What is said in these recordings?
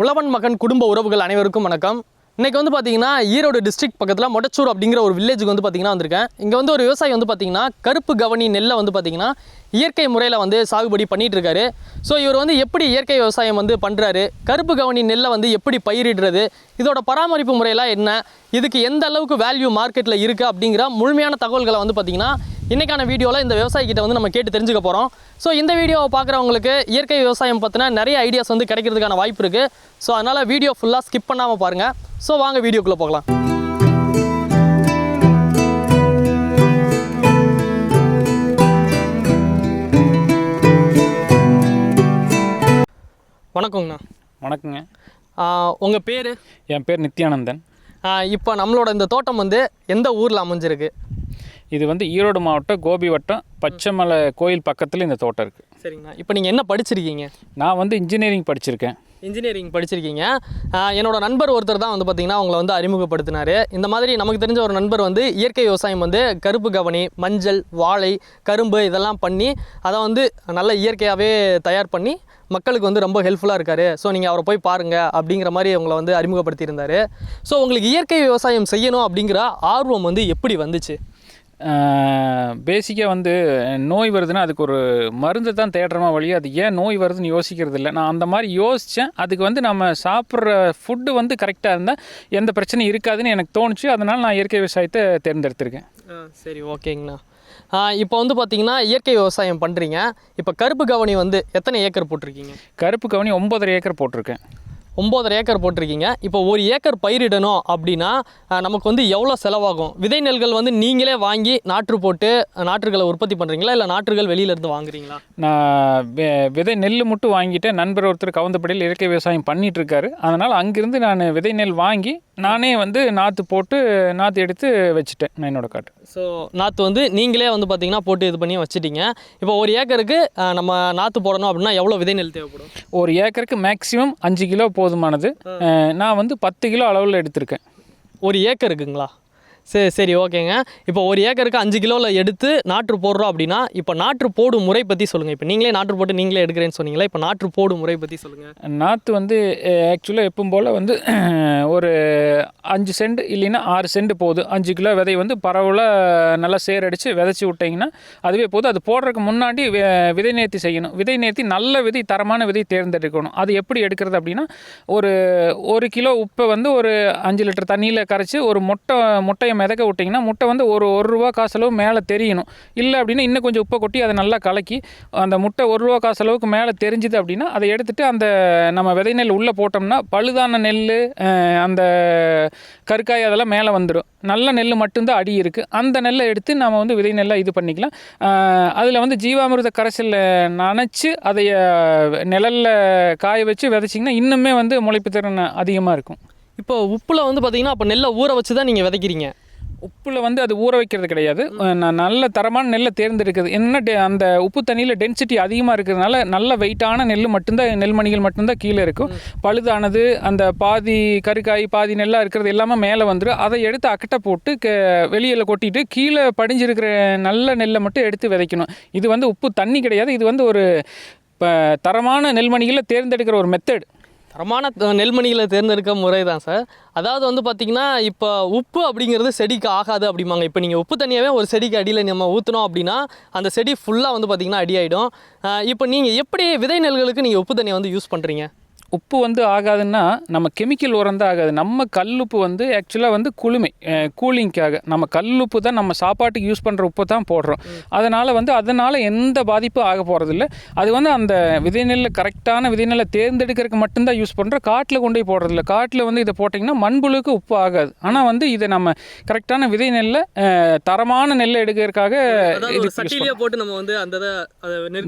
உழவன் மகன் குடும்ப உறவுகள் அனைவருக்கும் வணக்கம். இன்றைக்கி வந்து பார்த்தீங்கன்னா ஈரோடு டிஸ்ட்ரிக்ட் பக்கத்தில் மொடச்சூர் அப்படிங்கிற ஒரு வில்லேஜுக்கு வந்து பார்த்திங்கன்னா வந்திருக்கேன். இங்கே வந்து ஒரு விவசாயி வந்து பார்த்தீங்கன்னா கருப்பு கவனி நெல்லை வந்து பார்த்திங்கன்னா இயற்கை முறையில் வந்து சாகுபடி பண்ணிகிட்ருக்காரு ஸோ இவர் வந்து எப்படி இயற்கை விவசாயம் வந்து பண்ணுறாரு கருப்பு கவனி நெல்லை வந்து எப்படி பயிரிடுறது? இதோட பராமரிப்பு முறையெல்லாம் என்ன? இதுக்கு எந்த அளவுக்கு வேல்யூ மார்க்கெட்டில் இருக்குது அப்படிங்கிற முழுமையான தகவல்களை வந்து பார்த்தீங்கன்னா இன்றைக்கான வீடியோவில் இந்த விவசாயிகிட்ட வந்து நம்ம கேட்டு தெரிஞ்சுக்க போகிறோம் ஸோ இந்த வீடியோவை பார்க்குறவங்களுக்கு இயற்கை விவசாயம் பற்றின நிறைய ஐடியாஸ் வந்து கிடைக்கிறதுக்கான வாய்ப்பு இருக்குது ஸோ அதனால் வீடியோ ஃபுல்லாக ஸ்கிப் பண்ணாமல் பாருங்கள் ஸோ வாங்க வீடியோக்குள்ளே போகலாம். வணக்கங்கண்ணா வணக்கங்க. உங்கள் பேர்? என் பேர் நித்யானந்தன் இப்போ நம்மளோட இந்த தோட்டம் வந்து எந்த ஊரில் அமைஞ்சிருக்கு? இது வந்து ஈரோடு மாவட்டம் கோபி வட்டம் பச்சைமலை கோயில் பக்கத்தில் இந்த தோட்டம் இருக்குது சரிங்கண்ணா. இப்போ நீங்கள் என்ன படிச்சிருக்கீங்க? நான் வந்து இன்ஜினியரிங் படிச்சிருக்கேன். இன்ஜினியரிங் படிச்சிருக்கீங்க. ஆஹ் என்னோட நண்பர் ஒருத்தர் தான் வந்து பார்த்தீங்கன்னா அவங்கள வந்து அறிமுகப்படுத்தினார். இந்த மாதிரி நமக்கு தெரிஞ்ச ஒரு நண்பர் வந்து இயற்கை விவசாயம் வந்து கருப்பு கவனி மஞ்சள் வாழை கரும்பு இதெல்லாம் பண்ணி அதை வந்து நல்ல இயற்கையாகவே தயார் பண்ணி மக்களுக்கு வந்து ரொம்ப ஹெல்ப்ஃபுல்லாக இருக்காரு. ஸோ நீங்கள் அவரை போய் பாருங்கள் அப்படிங்கிற மாதிரி அவங்கள வந்து அறிமுகப்படுத்தியிருந்தாரு. ஸோ உங்களுக்கு இயற்கை விவசாயம் செய்யணும் அப்படிங்கிற ஆர்வம் வந்து எப்படி வந்துச்சு? பேசிக்காக வந்து நோய் வருதுன்னா அதுக்கு ஒரு மருந்து தான் தேடுறமா வழியே? அது ஏன் நோய் வருதுன்னு யோசிக்கிறது இல்லை. நான் அந்த மாதிரி யோசித்தேன் அதுக்கு வந்து நம்ம சாப்பிட்ற ஃபுட்டு வந்து கரெக்டாக இருந்தால் எந்த பிரச்சனையும் இருக்காதுன்னு எனக்கு தோணுச்சு. அதனால் நான் இயற்கை விவசாயத்தை தேர்ந்தெடுத்திருக்கேன். சரி ஓகேங்கண்ணா. இப்போ வந்து பார்த்தீங்கன்னா இயற்கை விவசாயம் பண்ணுறீங்க இப்போ கருப்பு கவனி வந்து எத்தனை ஏக்கர் போட்டிருக்கீங்க? கருப்பு கவனி ஒம்பதரை ஏக்கர் போட்டிருக்கேன். ஒம்பதரை ஏக்கர் போட்டிருக்கீங்க. இப்போ ஒரு ஏக்கர் பயிரிடணும் அப்படின்னா நமக்கு வந்து எவ்வளோ செலவாகும்? விதை நெல்கள் வந்து நீங்களே வாங்கி நாற்று போட்டு நாற்றுகளை உற்பத்தி பண்ணுறீங்களா இல்லை நாற்றுகள் வெளியிலேருந்து வாங்குறீங்களா? நான் விதை நெல் மட்டும் வாங்கிட்டு நண்பர் ஒருத்தர் கவுந்தப்படியில் இயற்கை விவசாயம் பண்ணிகிட்ருக்காரு அதனால் அங்கேருந்து நான் விதை நெல் வாங்கி நானே வந்து நாற்று போட்டு நாற்று எடுத்து வச்சுட்டேன் நான் என்னோட காட்டு ஸோ நாற்று வந்து நீங்களே வந்து பார்த்தீங்கன்னா போட்டு இது பண்ணி வச்சுட்டீங்க. இப்போ ஒரு ஏக்கருக்கு நம்ம நாற்று போடணும் அப்படின்னா எவ்வளோ விதை நெல் தேவைப்படும்? ஒரு ஏக்கருக்கு மேக்ஸிமம் அஞ்சு கிலோ போதுமானது. நான் வந்து பத்து கிலோ அளவில் எடுத்திருக்கேன். ஒரு ஏக்கருக்குங்களா? சரி சரி ஓகேங்க. இப்போ ஒரு ஏக்கருக்கு அஞ்சு கிலோவில் எடுத்து நாற்று போடுறோம் அப்படின்னா இப்போ நாற்று போடும் முறை பற்றி சொல்லுங்கள் இப்போ நீங்களே நாற்று போட்டு நீங்களே எடுக்கிறேன்னு சொன்னீங்களா? இப்போ நாற்று போடும் முறை பற்றி சொல்லுங்கள் நாற்று வந்து ஆக்சுவலாக எப்பவும் போல் வந்து ஒரு அஞ்சு சென்ட் இல்லைன்னா ஆறு சென்ட் போகுது. அஞ்சு கிலோ விதை வந்து பரவலாக நல்லா சேரடிச்சு விதைச்சி விட்டிங்கன்னா அதுவே போதும் அது போடுறதுக்கு முன்னாடி விதை நேர்த்தி செய்யணும். விதை நேர்த்தி நல்ல விதை தரமான விதை தேர்ந்தெடுக்கணும். அது எப்படி எடுக்கிறது அப்படின்னா ஒரு ஒரு கிலோ உப்பை வந்து ஒரு அஞ்சு லிட்டர் தண்ணியில் கரைச்சி ஒரு மொட்டை முட்டை முட்டையை மிதக்க விட்டிங்கன்னா முட்டை வந்து ஒரு ஒரு ரூபா காசளவு மேலே தெரியணும். இல்லை அப்படின்னா இன்னும் கொஞ்சம் உப்பை கொட்டி அதை நல்லா கலக்கி அந்த முட்டை ஒரு ரூபா காசளவுக்கு மேலே தெரிஞ்சுது அப்படின்னா அதை எடுத்துகிட்டு அந்த நம்ம விதை நெல் உள்ளே போட்டோம்னா பழுதான நெல் அந்த கருக்காய் அதெல்லாம் மேலே வந்துடும் நல்ல நெல் மட்டும்தான் அடி இருக்குது அந்த நெல்லை எடுத்து நம்ம வந்து விதை நெல்லாக இது பண்ணிக்கலாம். அதில் வந்து ஜீவாமிர்த கரைசலில் நனைச்சி அதை நிழலில் காய வச்சு விதைச்சிங்கன்னா இன்னுமே வந்து முளைப்பு திறன் அதிகமாக இருக்கும். இப்போ உப்பில் வந்து பார்த்தீங்கன்னா அப்போ நெல்லை ஊற வச்சு தான் நீங்கள் விதைக்கிறீங்க. உப்பில் வந்து அது ஊற வைக்கிறது கிடையாது. நல்ல தரமான நெல்லை தேர்ந்தெடுக்குது என்ன அந்த உப்பு தண்ணியில் டென்சிட்டி அதிகமாக இருக்கிறதுனால நல்ல வெயிட்டான நெல் மட்டும்தான் நெல்மணிகள் மட்டும்தான் கீழே இருக்கும். பழுதானது அந்த பாதி கருக்காய் பாதி நெல்லாக இருக்கிறது எல்லாமே மேலே வந்துடும் அதை எடுத்து அக்கட்டை போட்டு க வெளியில் கொட்டிட்டு கீழே படிஞ்சிருக்கிற நல்ல நெல்லை மட்டும் எடுத்து விதைக்கணும். இது வந்து உப்பு தண்ணி கிடையாது. இது வந்து ஒரு இப்போ தரமான நெல்மணிகளை தேர்ந்தெடுக்கிற ஒரு மெத்தட் தரமான நெல்மணிகளை தேர்ந்தெடுக்க முறை தான் சார். அதாவது வந்து பார்த்தீங்கன்னா இப்போ உப்பு அப்படிங்கிறது செடிக்கு ஆகாது அப்படிம்பாங்க. இப்போ நீங்கள் உப்பு தண்ணியாகவே ஒரு செடிக்கு அடியில் நம்ம ஊற்றினோம் அப்படின்னா அந்த செடி ஃபுல்லாக வந்து பார்த்தீங்கன்னா அடி ஆகிடும் இப்போ நீங்கள் எப்படி விதை நெல்களுக்கு நீங்கள் உப்பு தண்ணியை வந்து யூஸ் பண்ணுறீங்க உப்பு வந்து ஆகாதுன்னா நம்ம கெமிக்கல் உரம் தான் ஆகாது. நம்ம கல்லுப்பு வந்து ஆக்சுவலாக வந்து குளுமை கூலிங்க்காக. நம்ம கல்லுப்பு தான் நம்ம சாப்பாட்டுக்கு யூஸ் பண்ணுற உப்பு தான் போடுறோம். அதனால் வந்து அதனால் எந்த பாதிப்பும் ஆக போகிறதில்ல அது வந்து அந்த விதை நெல்லை கரெக்டான விதை நெல்லை தேர்ந்தெடுக்கிறதுக்கு மட்டும்தான் யூஸ் பண்ணுறோம் காட்டில் கொண்டு போய் போடுறதில்ல. காட்டில் வந்து இதை போட்டிங்கன்னா மண்புழுக்கு உப்பு ஆகாது. ஆனால் வந்து இதை நம்ம கரெக்டான விதை நெல்லை தரமான நெல்லை எடுக்கிறதுக்காக இது. போட்டு நம்ம வந்து அந்த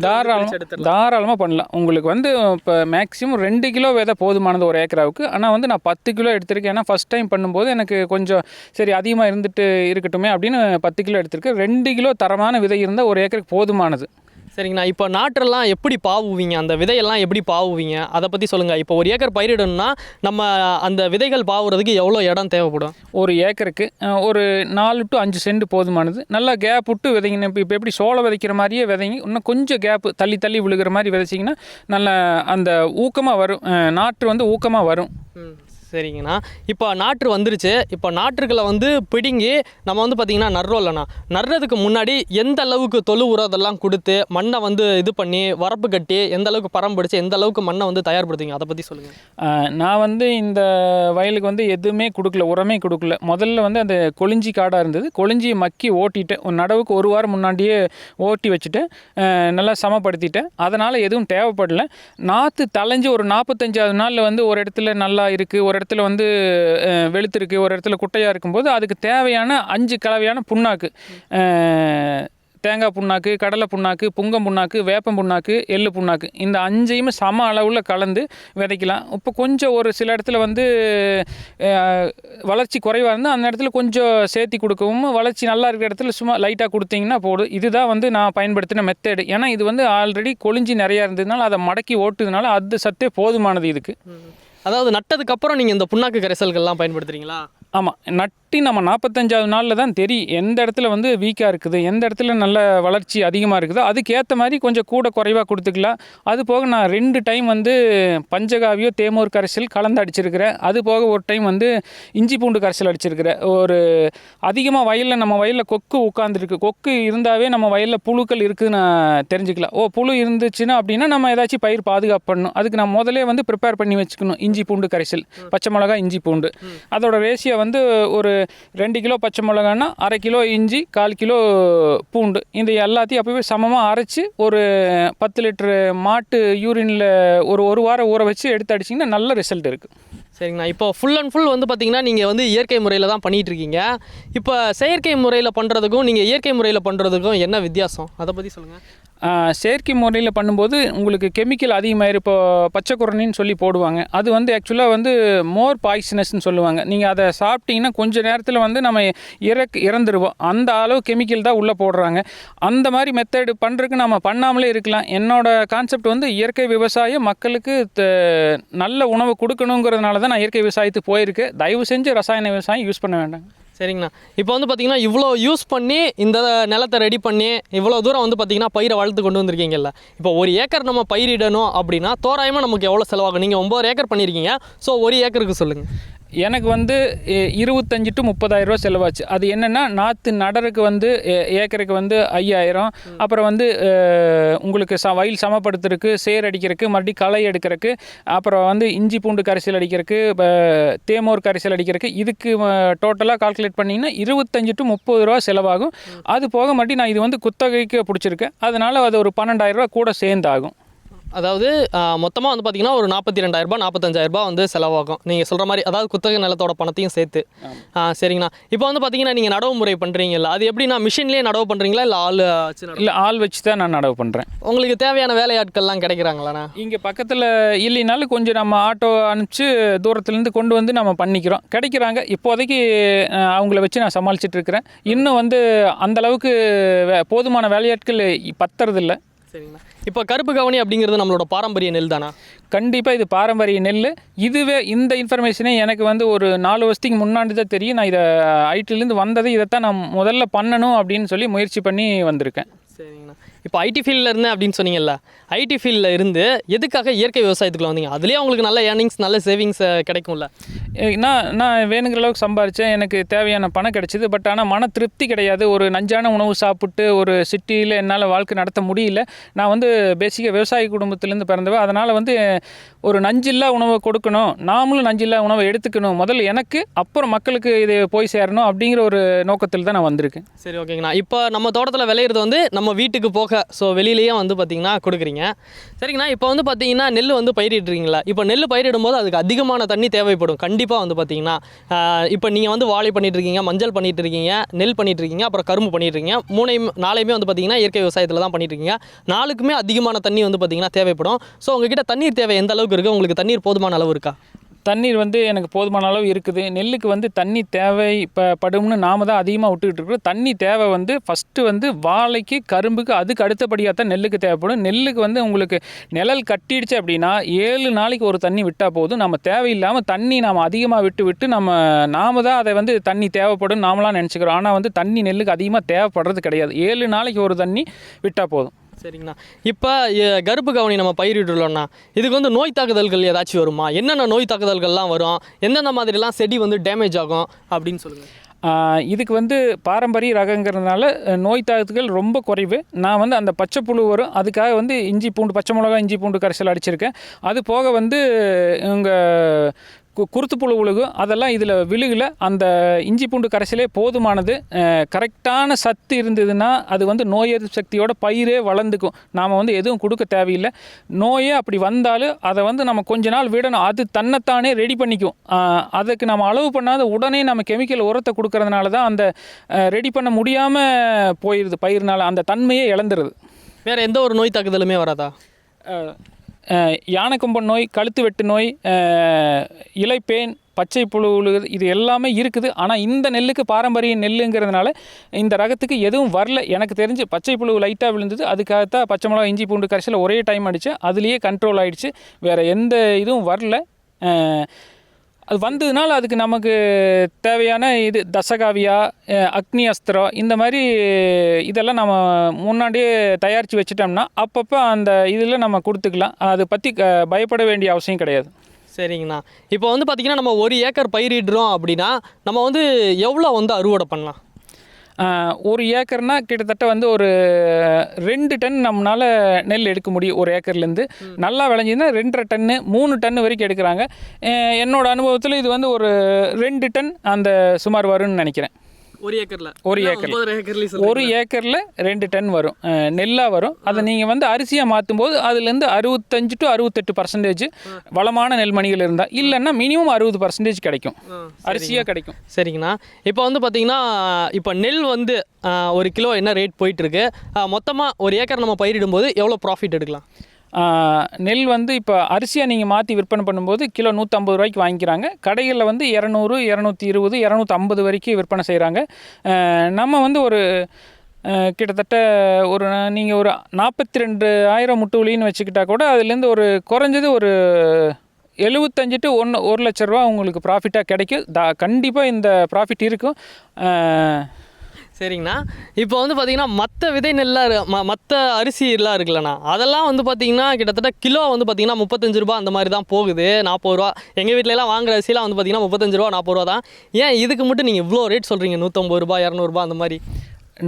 தாராளமாக தாராளமாக பண்ணலாம். உங்களுக்கு வந்து இப்போ மேக்ஸிமம் ரெண்டு கிலோ விதை போதுமானது ஒரு ஏக்கராவுக்கு. ஆனால் வந்து நான் பத்து கிலோ எடுத்திருக்கேன். ஏன்னா ஃபஸ்ட் டைம் பண்ணும்போது எனக்கு கொஞ்சம் சரி அதிகமாக இருந்துட்டு இருக்கட்டுமே அப்படின்னு பத்து கிலோ எடுத்திருக்கேன். ரெண்டு கிலோ தரமான விதை இருந்தால் ஒரு ஏக்கருக்கு போதுமானது. சரிங்கண்ணா இப்போ நாற்றெல்லாம் எப்படி பாவுவீங்க? அந்த விதையெல்லாம் எப்படி பாவுவீங்க? அதை பற்றி சொல்லுங்கள் இப்போ ஒரு ஏக்கர் பயிரிடணும்னா நம்ம அந்த விதைகள் பாவுறதுக்கு எவ்வளோ இடம் தேவைப்படும்? ஒரு ஏக்கருக்கு ஒரு நாலு டு அஞ்சு சென்ட் போதுமானது. நல்லா கேப் விட்டு விதைங்க இப்போ இப்போ எப்படி சோளம் விதைக்கிற மாதிரியே விதைங்க இன்னும் கொஞ்சம் கேப்பு தள்ளி தள்ளி விழுகிற மாதிரி விதைச்சிங்கன்னா நல்ல அந்த ஊக்கமாக வரும். நாற்று வந்து ஊக்கமாக வரும். சரிங்கண்ணா. இப்போ நாற்று வந்துருச்சு. இப்போ நாற்றுகளை வந்து பிடுங்கி நம்ம வந்து பார்த்திங்கன்னா நடுறோம் நடுறதுக்கு முன்னாடி எந்த அளவுக்கு தொழு உரம் அதெல்லாம் கொடுத்து மண்ணை வந்து இது பண்ணி வரப்பு கட்டி எந்த அளவுக்கு பரம்பிடிச்சு எந்த அளவுக்கு மண்ணை வந்து தயார்படுத்துவீங்க? அதை பற்றி சொல்லுங்கள் நான் வந்து இந்த வயலுக்கு வந்து எதுவுமே கொடுக்கல உரமே கொடுக்கல. முதல்ல வந்து அந்த கொளிஞ்சி காடாக இருந்தது. கொளிஞ்சி மக்கி ஓட்டிட்டேன் ஒரு நடவுக்கு ஒரு வாரம் முன்னாடியே ஓட்டி வச்சுட்டு நல்லா சமப்படுத்திட்டேன். அதனால் எதுவும் தேவைப்படல. நாற்று தளைஞ்சு ஒரு நாற்பத்தஞ்சாவது நாளில் வந்து ஒரு இடத்துல நல்லா இருக்குது ஒரு இடத்துல வந்து வெளுத்திருக்கு ஒரு இடத்துல குட்டையாக இருக்கும்போது அதுக்கு தேவையான அஞ்சு கலவையான புண்ணாக்கு. தேங்காய் புண்ணாக்கு கடலை புண்ணாக்கு புங்கம் புண்ணாக்கு வேப்பம் புண்ணாக்கு எள்ளு புண்ணாக்கு. இந்த அஞ்சையுமே சம அளவில் கலந்து விதைக்கலாம். இப்போ கொஞ்சம் ஒரு சில இடத்துல வந்து வளர்ச்சி குறைவாக இருந்தால் அந்த இடத்துல கொஞ்சம் சேர்த்தி கொடுக்கவும் வளர்ச்சி நல்லா இருக்கிற இடத்துல சும்மா லைட்டாக கொடுத்தீங்கன்னா போதும். இதுதான் வந்து நான் பயன்படுத்தின மெத்தேடு ஏன்னா இது வந்து ஆல்ரெடி கொழிஞ்சி நிறையா இருந்ததுனால அதை மடக்கி ஓட்டுறதுனால அது சத்தே போதுமானது இதுக்கு. அதாவது நட்டதுக்கப்புறம் நீங்கள் இந்த புண்ணாக்கு கரைசல்கள்லாம் பயன்படுத்துறீங்களா? ஆமாம் நட் நட்டி நம்ம நாற்பத்தஞ்சாவது நாளில் தான் தெரியும். எந்த இடத்துல வந்து வீக்காக இருக்குது எந்த இடத்துல நல்ல வளர்ச்சி அதிகமாக இருக்குதோ அதுக்கேற்ற மாதிரி கொஞ்சம் கூட குறைவாக கொடுத்துக்கலாம். அது போக நான் ரெண்டு டைம் வந்து பஞ்சகாவியோ தேமூர் கரைசல் கலந்து அடிச்சிருக்கிறேன். அது போக ஒரு டைம் வந்து இஞ்சி பூண்டு கரைசல் அடிச்சிருக்கிறேன். ஒரு அதிகமாக வயலில் நம்ம வயலில் கொக்கு உட்காந்துருக்கு கொக்கு இருந்தாவே நம்ம வயலில் புழுக்கள் இருக்குதுன்னு நான் தெரிஞ்சுக்கலாம். ஓ புழு இருந்துச்சுன்னா அப்படின்னா நம்ம ஏதாச்சும் பயிர் பாதுகாப்பு பண்ணணும். அதுக்கு நான் முதலே வந்து ப்ரிப்பேர் பண்ணி வச்சுக்கணும். இஞ்சி பூண்டு கரைசல் பச்சை மிளகா இஞ்சி பூண்டு. அதோட ரேஷியோ வந்து ஒரு ரெண்டு கிலோ பச்சை மிளகான்னா அரை கிலோ இஞ்சி கால் கிலோ பூண்டு. இந்த எல்லாத்தையும் அப்போவே சமமாக அரைச்சி ஒரு பத்து லிட்டரு மாட்டு யூரினில் ஒரு ஒரு வாரம் ஊற வச்சு எடுத்து அடிச்சிங்கன்னா நல்ல ரிசல்ட் இருக்குது சரிங்கண்ணா. இப்போ ஃபுல் அண்ட் ஃபுல் வந்து பார்த்தீங்கன்னா நீங்கள் வந்து இயற்கை முறையில் தான் பண்ணிகிட்ருக்கீங்க இப்போ செயற்கை முறையில் பண்ணுறதுக்கும் நீங்கள் இயற்கை முறையில் பண்ணுறதுக்கும் என்ன வித்தியாசம்? அதை பற்றி சொல்லுங்கள் செயற்கை முறையில் பண்ணும்போது உங்களுக்கு கெமிக்கல் அதிகமாக இப்போ பச்சை குரணின்னு சொல்லி போடுவாங்க. அது வந்து ஆக்சுவலாக வந்து மோர் பாய்சனஸ்ன்னு சொல்லுவாங்க. நீங்கள் அதை சாப்பிட்டீங்கன்னா கொஞ்சம் நேரத்தில் வந்து நம்ம இறக்கு இறந்துருவோம். அந்த அளவு கெமிக்கல் தான் உள்ளே போடுறாங்க. அந்த மாதிரி மெத்தடு பண்ணுறதுக்கு நம்ம பண்ணாமலே இருக்கலாம். என்னோடய கான்செப்ட் வந்து இயற்கை விவசாயம் மக்களுக்கு த- நல்ல உணவு கொடுக்கணுங்கிறதுனால தான் நான் இயற்கை விவசாயத்துக்கு போயிருக்கேன் தயவு செஞ்சு ரசாயன விவசாயம் யூஸ் பண்ண வேண்டாம் சரிங்கண்ணா. இப்போ வந்து பார்த்தீங்கன்னா இவ்வளோ யூஸ் பண்ணி இந்த நிலத்தை ரெடி பண்ணி இவ்வளோ தூரம் வந்து பார்த்தீங்கன்னா பயிரை வளர்த்து கொண்டு வந்திருக்கீங்கல்ல. இப்போ ஒரு ஏக்கர் நம்ம பயிரிடணும் அப்படின்னா தோராயமாக நமக்கு எவ்வளோ செலவாகும்? நீங்கள் ஒம்பது ஏக்கர் பண்ணியிருக்கீங்க ஸோ ஒரு ஏக்கருக்கு சொல்லுங்கள் எனக்கு வந்து இருபத்தஞ்சி டு முப்பதாயிரம் ரூபா செலவாச்சு. அது என்னென்னா நாற்று நடருக்கு வந்து ஏக்கருக்கு வந்து ஐயாயிரம். அப்புறம் வந்து உங்களுக்கு ச வயல் சமப்படுத்துறதுக்கு சேர் அடிக்கிறதுக்கு மறுபடியும் களை எடுக்கிறதுக்கு அப்புறம் வந்து இஞ்சி பூண்டு கரைசல் அடிக்கிறதுக்கு தேமோர் கரைசல் அடிக்கிறதுக்கு இதுக்கு டோட்டலாக கால்குலேட் பண்ணிங்கன்னா இருபத்தஞ்சி டு முப்பது ரூபா செலவாகும். அது போக மறுபடியும் நான் இது வந்து குத்தகைக்கு பிடிச்சிருக்கேன். அதனால் அது ஒரு பன்னெண்டாயிரம் ரூபா கூட சேர்ந்தாகும். அதாவது மொத்தமாக வந்து பார்த்தீங்கன்னா ஒரு நாற்பத்தி ரெண்டாயிரரூபா நாற்பத்தஞ்சாயிரரூபா வந்து செலவாகும். நீங்கள் சொல்கிற மாதிரி அதாவது குத்தகை நிலத்தோட பணத்தையும் சேர்த்து. ஆ, சரிங்கண்ணா. இப்போ வந்து பார்த்தீங்கன்னா நீங்கள் நடவு முறை பண்ணுறீங்கல்ல அது எப்படின்னா மிஷின்லேயே நடவு பண்ணுறீங்களா இல்லை ஆள் வச்சு இல்லை ஆள் வச்சு தான் நான் நடவு பண்ணுறேன் உங்களுக்கு தேவையான வேலையாட்கள்லாம் கிடைக்கிறாங்களாண்ணா? இங்கே பக்கத்தில் இல்லைனாலும் கொஞ்சம் நம்ம ஆட்டோ அனுப்பிச்சு தூரத்துலேருந்து கொண்டு வந்து நம்ம பண்ணிக்கிறோம். கிடைக்கிறாங்க. இப்போதைக்கு அவங்கள வச்சு நான் சமாளிச்சிட்டு இருக்கிறேன். இன்னும் வந்து அந்த அளவுக்கு வே- போதுமான வேலையாட்கள் பத்துறதில்ல. சரிங்கண்ணா. இப்போ கருப்பு கவனி அப்படிங்கிறது நம்மளோட பாரம்பரிய நெல் தானா? கண்டிப்பாக இது பாரம்பரிய நெல் இதுவே இந்த இன்ஃபர்மேஷனே எனக்கு வந்து ஒரு நாலு வருஷத்துக்கு முன்னாடி தான் தெரியும். நான் இதை ஐடிலேருந்து வந்தது இதைத்தான் நான் முதல்ல பண்ணணும் அப்படின்னு சொல்லி முயற்சி பண்ணி வந்திருக்கேன். சரிங்கண்ணா. இப்போ ஐடி ஃபீல்டில் இருந்தேன் அப்படின்னு சொன்னீங்கல்ல ஐடி ஃபீல்டில் இருந்து எதுக்காக இயற்கை விவசாயத்துக்குள்ள வந்தீங்க? அதுலேயே உங்களுக்கு நல்ல ஏர்னிங்ஸ் நல்ல சேவிங்ஸ் கிடைக்கும்ல? நான் நான் வேணுங்கிற அளவுக்கு சம்பாரித்தேன் எனக்கு தேவையான பணம் கிடைச்சிது. பட் ஆனால் மன திருப்தி கிடையாது. ஒரு நஞ்சான உணவு சாப்பிட்டு ஒரு சிட்டியில் என்னால் வாழ்க்கை நடத்த முடியல. நான் வந்து பேசிக்காக விவசாய குடும்பத்திலேருந்து பிறந்தவன் அதனால் வந்து ஒரு நஞ்சில்லா உணவை கொடுக்கணும். நாமளும் நஞ்சில்லா உணவை எடுத்துக்கணும். முதல்ல எனக்கு அப்புறம் மக்களுக்கு இது போய் சேரணும் அப்படிங்கிற ஒரு நோக்கத்தில் தான் நான் வந்திருக்கேன். சரி ஓகேங்கண்ணா. இப்போ நம்ம தோட்டத்தில் விளையிறது வந்து நம்ம வீட்டுக்கு போக ஸோ வெளியிலேயே வந்து பார்த்திங்கன்னா கொடுக்குறீங்க. சரிங்கண்ணா இப்போ வந்து பார்த்தீங்கன்னா நெல் வந்து பயிரிடுறீங்களா? இப்போ நெல் பயிரிடும்போது அதுக்கு அதிகமான தண்ணி தேவைப்படும். கண்டிப்பாக வந்து பார்த்தீங்கன்னா இப்போ நீங்கள் வந்து வாழை பண்ணிட்டு இருக்கீங்க மஞ்சள் பண்ணிகிட்ருக்கீங்க இருக்கீங்க நெல் பண்ணிகிட்ருக்கீங்க அப்புறம் கரும்பு பண்ணிகிட்ருக்கீங்க மூணையும் நாளையுமே வந்து பார்த்தீங்கன்னா இயற்கை விவசாயத்தில் தான் பண்ணிகிட்ருக்கீங்க இருக்கீங்க. நாளுக்குமே அதிகமான தண்ணி வந்து பார்த்தீங்கன்னா தேவைப்படும். ஸோ உங்ககிட்ட தண்ணீர் தேவை எந்த அளவுக்கு இருக்குது உங்களுக்கு தண்ணீர் போதுமான அளவு இருக்கா? தண்ணீர் வந்து எனக்கு போதுமான அளவு இருக்குது. நெல்லுக்கு வந்து தண்ணி தேவை இப்போ படும்னு நாம தான் அதிகமாக விட்டுக்கிட்டு இருக்கிறோம். தண்ணி தேவை வந்து ஃபஸ்ட்டு வந்து வாழைக்கு கரும்புக்கு அதுக்கு அடுத்தபடியாக தான் நெல்லுக்கு தேவைப்படும். நெல்லுக்கு வந்து உங்களுக்கு நிழல் கட்டிடுச்சு அப்படின்னா ஏழு நாளைக்கு ஒரு தண்ணி விட்டால் போதும். நம்ம தேவையில்லாமல் தண்ணி நாம் அதிகமாக விட்டு விட்டு நம்ம நாம தான் அதை வந்து தண்ணி தேவைப்படும் நாமளாம் நினச்சிக்கிறோம். ஆனால் வந்து தண்ணி நெல்லுக்கு அதிகமாக தேவைப்படுறது கிடையாது. ஏழு நாளைக்கு ஒரு தண்ணி விட்டால் போதும். சரிங்கண்ணா இப்போ கருப்பு கவனி நம்ம பயிரிட்டுள்ளோம்னா இதுக்கு வந்து நோய் தாக்குதல்கள் ஏதாச்சும் வருமா? என்னென்ன நோய் தாக்குதல்கள்லாம் வரும்? எந்தெந்த மாதிரிலாம் செடி வந்து டேமேஜ் ஆகும்? அப்படின்னு சொல்லுங்கள் இதுக்கு வந்து பாரம்பரிய ரகங்கிறதுனால நோய் தாக்குதல் ரொம்ப குறைவு. நான் வந்து அந்த பச்சை புழு வரும். அதுக்காக வந்து இஞ்சி பூண்டு பச்சை மிளகா இஞ்சி பூண்டு கரைசல் அடிச்சிருக்கேன். அது போக வந்து உங்கள் குருத்து புழு விழுகும் அதெல்லாம் இதில் விழுகல. அந்த இஞ்சி பூண்டு கரைசலே போதுமானது. கரெக்டான சத்து இருந்ததுன்னா அது வந்து நோய் எதிர்ப்பு சக்தியோட பயிரே வளர்ந்துக்கும். நாம் வந்து எதுவும் கொடுக்க தேவையில்லை. நோயே அப்படி வந்தாலும் அதை வந்து நம்ம கொஞ்ச நாள் விடணும். அது தன்னைத்தானே ரெடி பண்ணிக்கும். அதுக்கு நம்ம அளவு பண்ணாத உடனே நம்ம கெமிக்கல் உரத்தை கொடுக்கறதுனால தான் அந்த ரெடி பண்ண முடியாமல் போயிடுது பயிர்னால. அந்த தன்மையே இழந்துருது. வேறு எந்த ஒரு நோய் தாக்குதலுமே வராதா? யானைக்கொம்பன் நோய் கழுத்து வெட்டு நோய் இலைப்பேன் பச்சை புழு இது எல்லாமே இருக்குது. ஆனால் இந்த நெல்லுக்கு பாரம்பரிய நெல்லுங்கிறதுனால இந்த ரகத்துக்கு எதுவும் வரல. எனக்கு தெரிஞ்சு பச்சை புழு லைட்டாக விழுந்தது. அதுக்காகத்தான் பச்சை மிளகா இஞ்சி பூண்டு கரைசல் ஒரே டைம் அடித்தேன் அதுலேயே கண்ட்ரோல் ஆயிடுச்சு. வேறு எந்த இதுவும் வரல. அது வந்ததுனால அதுக்கு நமக்கு தேவையான இது தசகாவியா அக்னி அஸ்திரம் இந்த மாதிரி இதெல்லாம் நம்ம முன்னாடியே தயாரித்து வச்சுட்டோம்னா அப்பப்போ அந்த இதில் நம்ம கொடுத்துக்கலாம். அதை பற்றி க பயப்பட வேண்டிய அவசியம் கிடையாது. சரிங்கண்ணா. இப்போ வந்து பார்த்திங்கன்னா நம்ம ஒரு ஏக்கர் பயிரிடுறோம் அப்படின்னா நம்ம வந்து எவ்வளோ வந்து அறுவடை பண்ணலாம்? ஒரு ஏக்கர்னா கிட்டத்தட்ட வந்து ஒரு ரெண்டு டன் நம்மளால் நெல் எடுக்க முடியும் ஒரு ஏக்கர்லேருந்து. நல்லா விளைஞ்சிதுன்னா ரெண்டரை டன்னு மூணு டன் வரைக்கும் எடுக்கிறாங்க. அஹ், என்னோட அனுபவத்தில் இது வந்து ஒரு ரெண்டு டன் அந்த சுமார் வரும்னு நினைக்கிறேன். ஒரு ஏக்கரில். ஒரு ஏக்கர்ல. ஒரு ஏக்கரில் ரெண்டு டன் வரும். அஹ், நெல்லா வரும். அதை நீங்கள் வந்து அரிசியாக மாற்றும் போது அதுலேருந்து அறுபத்தஞ்சு டு அறுபத்தெட்டு பர்சன்டேஜ் வளமான நெல்மணிகள் இருந்தால் இல்லைன்னா மினிமம் அறுபது பர்சன்டேஜ் கிடைக்கும். அரிசியாக கிடைக்கும். சரிங்கண்ணா. இப்போ வந்து பார்த்தீங்கன்னா இப்போ நெல் வந்து ஒரு கிலோ என்ன ரேட் போயிட்டுருக்கு மொத்தமாக ஒரு ஏக்கர் நம்ம பயிரிடும்போது எவ்வளோ ப்ராஃபிட் எடுக்கலாம்? நெல் வந்து இப்போ அரிசியாக நீங்கள் மாற்றி விற்பனை பண்ணும்போது கிலோ நூற்றம்பது ரூபாய்க்கு வாங்கிக்கிறாங்க. கடைகளில் வந்து இரநூறு இரநூத்தி இருபது இரநூத்தம்பது வரைக்கும் விற்பனை செய்கிறாங்க நம்ம வந்து ஒரு கிட்டத்தட்ட ஒரு நீங்கள் ஒரு நாற்பத்தி ரெண்டு ஆயிரம் முட்டுவலின்னு வச்சுக்கிட்டா கூட அதுலேருந்து ஒரு குறைஞ்சது ஒரு எழுபத்தஞ்சு டு ஒன்று ஒரு லட்ச ரூபா உங்களுக்கு ப்ராஃபிட்டாக கிடைக்கும். தா கண்டிப்பாக இந்த ப்ராஃபிட் இருக்கும். சரிங்கண்ணா. இப்போ வந்து பார்த்தீங்கன்னா மற்ற விதை நெல்லாக ம மற்ற அரிசி எல்லாம் இருக்குல்லண்ணா. அதெல்லாம் வந்து பார்த்தீங்கன்னா கிட்டத்தட்ட கிலோ வந்து பார்த்தீங்கன்னா முப்பத்தஞ்சு ரூபா அந்த மாதிரி தான் போகுது. நாற்பது ரூபா. எங்கள் வீட்டிலலாம் வாங்குற அரிசிலாம் வந்து பார்த்தீங்கன்னா முப்பத்தஞ்சு ரூபா நாற்பது ரூபா தான். ஏன் இதுக்கு மட்டும் நீங்கள் இவ்வளோ ரேட் சொல்கிறீங்க நூற்றம்பது ரூபா இரநூறுபா அந்த மாதிரி.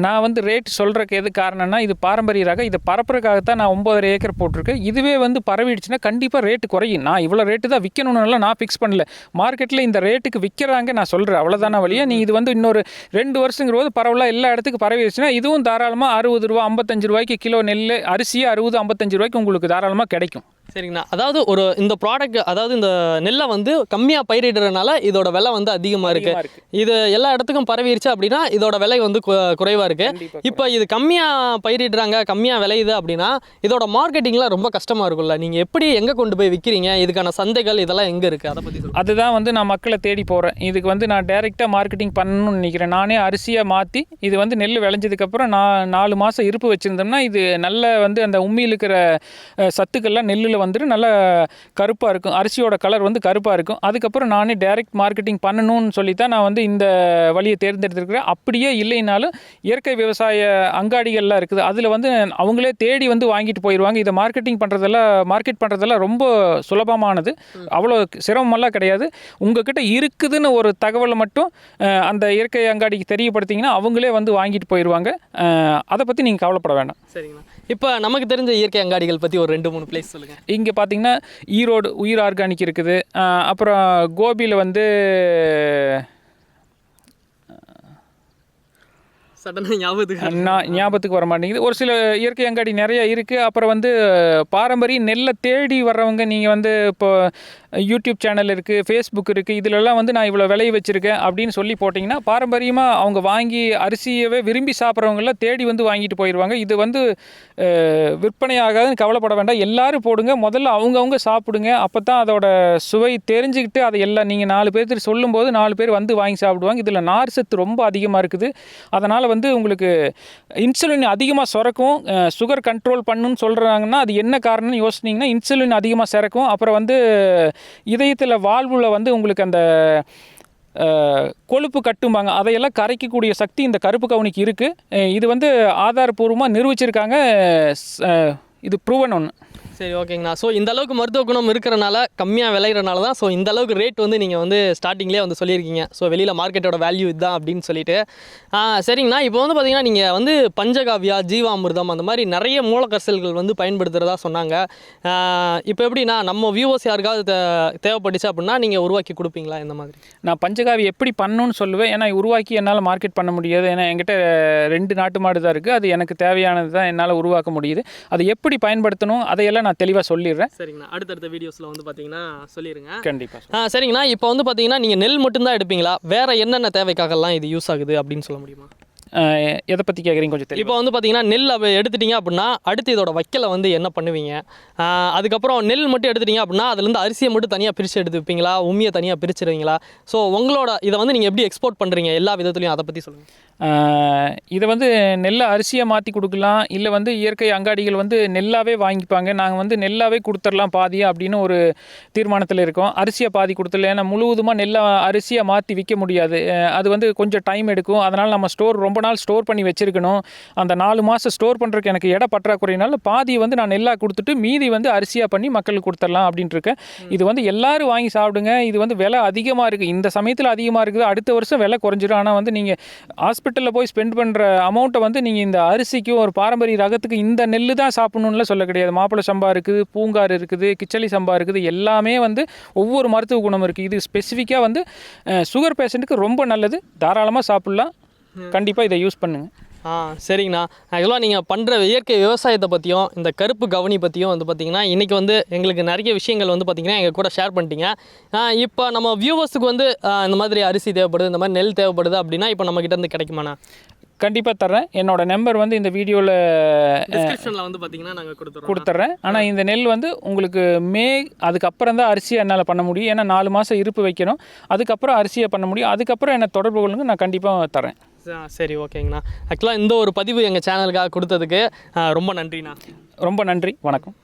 நான் வந்து ரேட் சொல்கிறக்கு எது காரணம்னா இது பாரம்பரிய ரகம் இதை பரப்புறதுக்காகத்தான் நான் ஒம்பதரை ஏக்கர் போட்டிருக்கேன். இதுவே வந்து பரவிடுச்சுன்னா கண்டிப்பாக ரேட்டு குறையும். நான் இவ்வளோ ரேட்டு தான் விற்கணும்னுலாம் நான் ஃபிக்ஸ் பண்ணல. மார்க்கெட்டில் இந்த ரேட்டுக்கு விற்கிறாங்க நான் சொல்கிறேன் அவ்வளோதான வழியாக நீ இது வந்து இன்னொரு ரெண்டு வருஷங்கிற போது பரவாயில்ல எல்லா இடத்துக்கு பரவிடுச்சுன்னா இதுவும் தாராளமாக அறுபது ரூபா ஐம்பத்தஞ்சு ரூபாய்க்கு கிலோ நெல் அரிசியாக அறுபது ஐம்பத்தஞ்சு ரூபாய்க்கு உங்களுக்கு தாராளமாக கிடைக்கும். சரிங்கண்ணா. அதாவது ஒரு இந்த ப்ராடக்ட் அதாவது இந்த நெல்லை வந்து கம்மியாக பயிரிடுறதுனால இதோட விலை வந்து அதிகமாக இருக்குது. இது எல்லா இடத்துக்கும் பரவிடுச்சு அப்படின்னா இதோட விலை வந்து குறைவாக இருக்குது இப்போ இது கம்மியாக பயிரிடுறாங்க கம்மியாக விளையுது அப்படின்னா இதோட மார்க்கெட்டிங்லாம் ரொம்ப கஷ்டமாக இருக்கும்ல. நீங்கள் எப்படி எங்கே கொண்டு போய் விற்கிறீங்க இதுக்கான சந்தைகள் இதெல்லாம் எங்கே இருக்குது அதை பற்றி அதுதான் வந்து நான் மக்களை தேடி போகிறேன் இதுக்கு வந்து நான் டைரெக்டாக மார்க்கெட்டிங் பண்ணணும்னு நினைக்கிறேன். நானே அரிசியாக மாற்றி இது வந்து நெல் விளைஞ்சதுக்கப்புறம் நான் நாலு மாதம் இருப்பு வச்சுருந்தோம்னா இது நல்ல வந்து அந்த உம்மியில் இருக்கிற சத்துக்கள்லாம் நெல்லில் வந்துட்டு நல்ல கருப்பாக இருக்கும். அரிசியோட கலர் வந்து கருப்பாக இருக்கும். அதுக்கப்புறம் நானே டைரக்ட் மார்க்கெட்டிங் பண்ணணும்னு சொல்லி தான் நான் வந்து இந்த வழியை தேர்ந்தெடுத்திருக்கிறேன். அப்படியே இல்லைனாலும் இயற்கை விவசாய அங்காடிகள்லாம் இருக்குது. அதில் வந்து அவங்களே தேடி வந்து வாங்கிட்டு போயிடுவாங்க இதை மார்க்கெட்டிங் பண்ணுறதெல்லாம் மார்க்கெட் பண்ணுறதெல்லாம் ரொம்ப சுலபமானது. அவ்வளோ சிரமமெல்லாம் கிடையாது. உங்ககிட்ட இருக்குதுன்னு ஒரு தகவலை மட்டும் அந்த இயற்கை அங்காடிக்கு தெரியப்படுத்திங்கன்னா அவங்களே வந்து வாங்கிட்டு போயிடுவாங்க அதை பற்றி நீங்கள் கவலைப்பட வேண்டாம் சரிங்கண்ணா இப்போ நமக்கு தெரிஞ்ச இயற்கை அங்காடிகள் பற்றி ஒரு ரெண்டு மூணு பிளேஸ் சொல்லுங்கள் இங்கே பார்த்தீங்கன்னா ஈரோடு உயிர் ஆர்கானிக் இருக்குது. அப்புறம் கோபியில் வந்து சடனாக ஞாபகத்துக்கு நான் ஞாபகத்துக்கு வர மாட்டேங்குது. ஒரு சில இயற்கை அங்காடி நிறைய இருக்குது அப்புறம் வந்து பாரம்பரிய நெல்லை தேடி வர்றவங்க நீங்கள் வந்து இப்போ யூடியூப் சேனல் இருக்குது ஃபேஸ்புக் இருக்குது இதிலெல்லாம் வந்து நான் இவ்வளோ விளைய வச்சுருக்கேன் அப்படின்னு சொல்லி போட்டிங்கன்னா பாரம்பரியமாக அவங்க வாங்கி அரிசியவே விரும்பி சாப்பிட்றவங்களாம் தேடி வந்து வாங்கிட்டு போயிடுவாங்க இது வந்து விற்பனையாகாதுன்னு கவலைப்பட வேண்டாம். எல்லாரும் போடுங்க. முதல்ல அவங்கவுங்க சாப்பிடுங்க. அப்போ தான் அதோட சுவை தெரிஞ்சுக்கிட்டு அதை எல்லாம் நீங்கள் நாலு பேர்த்துட்டு சொல்லும்போது நாலு பேர் வந்து வாங்கி சாப்பிடுவாங்க. இதில் நார் சத்து ரொம்ப அதிகமாக இருக்குது. அதனால் வந்து உங்களுக்கு இன்சுலின் அதிகமாக சுரக்கும் சுகர் கண்ட்ரோல் பண்ணுன்னு சொல்கிறாங்கன்னா அது என்ன காரணம்னு யோசிச்சிங்கன்னா இன்சுலின் அதிகமாக சுரக்கும். அப்புறம் வந்து இதயத்தில் வாழ்வுல வந்து உங்களுக்கு அந்த கொழுப்பு கட்டும்பாங்க. அதையெல்லாம் கரைக்கக்கூடிய சக்தி இந்த கருப்பு கவுனிக்கு இருக்குது இது வந்து ஆதாரபூர்வமாக நிரூபிச்சிருக்காங்க இது ப்ரூவன் ஒன்று சரி ஓகேங்கண்ணா. ஸோ இந்த அளவுக்கு மருத்துவ குணம் இருக்கிறனால கம்மியாக விளையிறனால தான் ஸோ இந்த அளவுக்கு ரேட் வந்து நீங்கள் வந்து ஸ்டார்டிங்லேயே வந்து சொல்லியிருக்கீங்க. ஸோ வெளியில் மார்க்கெட்டோட வேல்யூ இதுதான் அப்படின்னு சொல்லிட்டு. சரிங்கண்ணா. இப்போ வந்து பார்த்தீங்கன்னா நீங்கள் வந்து பஞ்சகாவியா ஜீவாமிர்தம் அந்த மாதிரி நிறைய மூலக்கரிசல்கள் வந்து பயன்படுத்துகிறதா சொன்னாங்க. இப்போ எப்படின்னா நம்ம வியூவர்ஸ் யாருக்காவது தேவைப்பட்டுச்சு அப்படின்னா நீங்கள் உருவாக்கி கொடுப்பீங்களா இந்த மாதிரி? நான் பஞ்சகாவி எப்படி பண்ணணும்னு சொல்லுவேன். ஏன்னா உருவாக்கி என்னால் மார்க்கெட் பண்ண முடியாது. ஏன்னா என்கிட்ட ரெண்டு நாட்டு மாடு தான் இருக்குது அது எனக்கு தேவையானது தான் என்னால் உருவாக்க முடியுது. அதை எப்படி பயன்படுத்தணும்? அதையெல்லாம் நான் தெளிவாக சொல்லிடுறேன். சரிங்கண்ணா. அடுத்தடுத்த வீடியோஸில் வந்து பார்த்தீங்கன்னா சொல்லிடுங்க கண்டிப்பாக ஆ சரிங்கண்ணா. இப்போ வந்து பார்த்தீங்கன்னா நீங்கள் நெல் மட்டும்தான் எடுப்பீங்களா? வேறு என்னென்ன தேவைக்காகலாம் இது யூஸ் ஆகுது அப்படின்னு சொல்ல முடியுமா? எதை பற்றி கேட்குறீங்க கொஞ்சம் இப்போ வந்து பார்த்தீங்கன்னா நெல் எடுத்துட்டீங்க அப்படின்னா அடுத்து இதோட வைக்கலை வந்து என்ன பண்ணுவீங்க? அதுக்கப்புறம் நெல் மட்டும் எடுத்துட்டீங்க அப்படின்னா அதுலேருந்து அரிசியை மட்டும் தனியாக பிரித்து எடுத்து வைப்பீங்களா உண்மையை தனியாக பிரிச்சிருவீங்களா? ஸோ உங்களோட இதை வந்து நீங்கள் எப்படி எக்ஸ்போர்ட் பண்ணுறீங்க எல்லா விதத்துலையும் அதை பற்றி சொல்லுங்கள் இதை வந்து நெல்லை அரிசியாக மாற்றி கொடுக்கலாம். இல்லை வந்து இயற்கை அங்காடிகள் வந்து நெல்லாவே வாங்கிப்பாங்க. நாங்கள் வந்து நெல்லாவே கொடுத்துடலாம் பாதியாக அப்படின்னு ஒரு தீர்மானத்தில் இருக்கோம். அரிசியை பாதி கொடுத்துடல ஏன்னா முழுவதுமாக நெல்லை அரிசியாக மாற்றி விற்க முடியாது. அது வந்து கொஞ்சம் டைம் எடுக்கும். அதனால் நம்ம ஸ்டோர் ரொம்ப நாள் ஸ்டோர் பண்ணி வச்சுருக்கணும். அந்த நாலு மாதம் ஸ்டோர் பண்ணுறதுக்கு எனக்கு இட பற்றாக்குறையினால பாதியை வந்து நான் நெல்லாக கொடுத்துட்டு மீதி வந்து அரிசியாக பண்ணி மக்களுக்கு கொடுத்துடலாம் அப்படின்ட்டு இருக்கேன் இது வந்து எல்லாரும் வாங்கி சாப்பிடுங்க. இது வந்து விலை அதிகமாக இருக்குது இந்த சமயத்தில் அதிகமாக இருக்குது. அடுத்த வருஷம் விலை குறைஞ்சிரும். ஆனால் வந்து நீங்கள் ஹாஸ்பிட்டலில் போய் ஸ்பெண்ட் பண்ணுற அமௌண்ட்டை வந்து நீங்கள் இந்த அரிசிக்கும் ஒரு பாரம்பரிய ரகத்துக்கு இந்த நெல் தான் சாப்பிடணும்ல சொல்ல கிடையாது. மாப்பிள்ளை சம்பா இருக்குது பூங்கார் இருக்குது கிச்சலி சம்பா இருக்குது. எல்லாமே வந்து ஒவ்வொரு மருத்துவ குணம் இருக்குது இது ஸ்பெசிஃபிக்காக வந்து சுகர் பேஷண்ட்டுக்கு ரொம்ப நல்லது. தாராளமாக சாப்பிட்லாம். கண்டிப்பாக இதை யூஸ் பண்ணுங்கள் ஆ சரிங்கண்ணா. ஆக்சுவலாக நீங்கள் பண்ணுற இயற்கை விவசாயத்தை பற்றியும் இந்த கருப்பு கவனி பற்றியும் வந்து பார்த்தீங்கன்னா இன்றைக்கி வந்து எங்களுக்கு நிறைய விஷயங்கள் வந்து பார்த்தீங்கன்னா எங்கள் கூட ஷேர் பண்ணிட்டீங்க. இப்போ நம்ம வியூவர்ஸுக்கு வந்து இந்த மாதிரி அரிசி தேவைப்படுது இந்த மாதிரி நெல் தேவைப்படுது அப்படின்னா இப்போ நம்மக்கிட்ட இருந்து கிடைக்குமாண்ணா? கண்டிப்பாக தர்றேன். என்னோட நம்பர் வந்து இந்த வீடியோவில் டிஸ்கிரிப்ஷனில் வந்து பார்த்தீங்கன்னா நாங்கள் கொடுத்துருவோம் கொடுத்துட்றேன் ஆனால் இந்த நெல் வந்து உங்களுக்கு மே அதுக்கப்புறம் தான் அரிசியை என்னால் பண்ண முடியும். ஏன்னா நாலு மாதம் இருப்பு வைக்கணும். அதுக்கப்புறம் அரிசியை பண்ண முடியும். அதுக்கப்புறம் என்னை தொடர்பு கொள்ளுங்க. நான் கண்டிப்பாக தரேன் சரி ஓகேங்கண்ணா. ஆக்சுவலாக இந்த ஒரு பதிவு எங்கள் சேனலுக்காக கொடுத்ததுக்கு ரொம்ப நன்றிண்ணா. ரொம்ப நன்றி வணக்கம்.